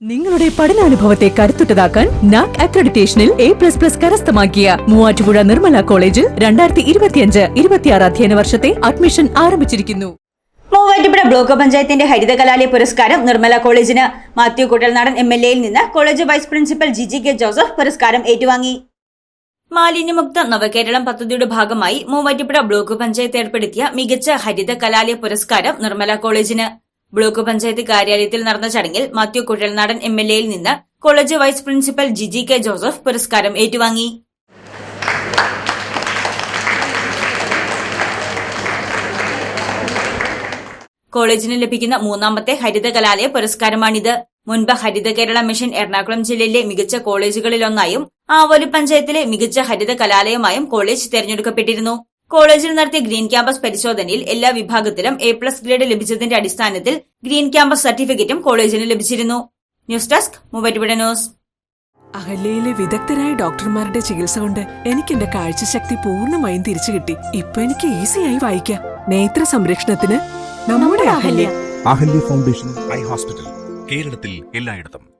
നിങ്ങളുടെ പഠനാനുഭവത്തെ കരുത്തുറ്റതാക്കാൻ നാക് അക്രഡിറ്റേഷനിൽ എ പ്ലസ് പ്ലസ് കരസ്ഥമാക്കിയ മൂവാറ്റുപുഴ നിർമ്മല കോളേജിൽ രണ്ടായിരത്തി ഇരുപത്തിയഞ്ച് ഇരുപത്തിയാറ് അധ്യയന വർഷത്തെ അഡ്മിഷൻ ആരംഭിച്ചിരിക്കുന്നു. മൂവാറ്റുപുഴ ബ്ലോക്ക് പഞ്ചായത്തിന്റെ ഹരിതകലാലയ പുരസ്കാരം നിർമ്മല കോളേജിന് മാത്യു കുട്ടൽനാടൻ എം എൽ എയിൽ നിന്ന് college vice principal Jiji K Joseph പുരസ്കാരം ഏറ്റുവാങ്ങി. മാലിന്യമുക്ത നവകേരളം പദ്ധതിയുടെ ഭാഗമായി മൂവാറ്റുപുഴ ബ്ലോക്ക് പഞ്ചായത്ത് ഏർപ്പെടുത്തിയ മികച്ച ഹരിത കലാലയ പുരസ്കാരം നിർമ്മല കോളേജിന്. ബ്ലോക്ക് പഞ്ചായത്ത് കാര്യാലയത്തിൽ നടന്ന ചടങ്ങിൽ മാത്യു കുഴൽനാടൻ എം എൽ എയിൽ നിന്ന് college vice principal Jiji K Joseph പുരസ്കാരം ഏറ്റുവാങ്ങി. കോളേജിന് ലഭിക്കുന്ന മൂന്നാമത്തെ ഹരിത കലാലയ പുരസ്കാരമാണിത്. മുൻപ് ഹരിത കേരള മിഷൻ എറണാകുളം ജില്ലയിലെ മികച്ച കോളേജുകളിലൊന്നായും ആവോലി പഞ്ചായത്തിലെ മികച്ച ഹരിത കലാലയമായും കോളേജ് തെരഞ്ഞെടുക്കപ്പെട്ടിരുന്നു. കോളേജിൽ നടത്തിയ ഗ്രീൻ ക്യാമ്പസ് പരിശോധനയിൽ എല്ലാ വിഭാഗത്തിലും എ പ്ലസ് ഗ്രേഡ് ലഭിച്ചതിന്റെ അടിസ്ഥാനത്തിൽ ഗ്രീൻ ക്യാമ്പസ് സർട്ടിഫിക്കറ്റും കോളേജിന് ലഭിച്ചിരുന്നു. News desk Muvattupuzha news. അഹല്യയിലെ വിദഗ്ധരായ ഡോക്ടർമാരുടെ ചികിത്സ കൊണ്ട് എനിക്ക് എന്റെ കാഴ്ചശക്തി പൂർണമായും തിരിച്ചു കിട്ടി. ഇപ്പൊ എനിക്ക് ഈസിയായി വായിക്കാം. നേത്ര സംരക്ഷണത്തിന് നമ്മുടെ Ahalya. Ahalya foundation eye hospital കേരളത്തിൽ എല്ലായിടത്തും.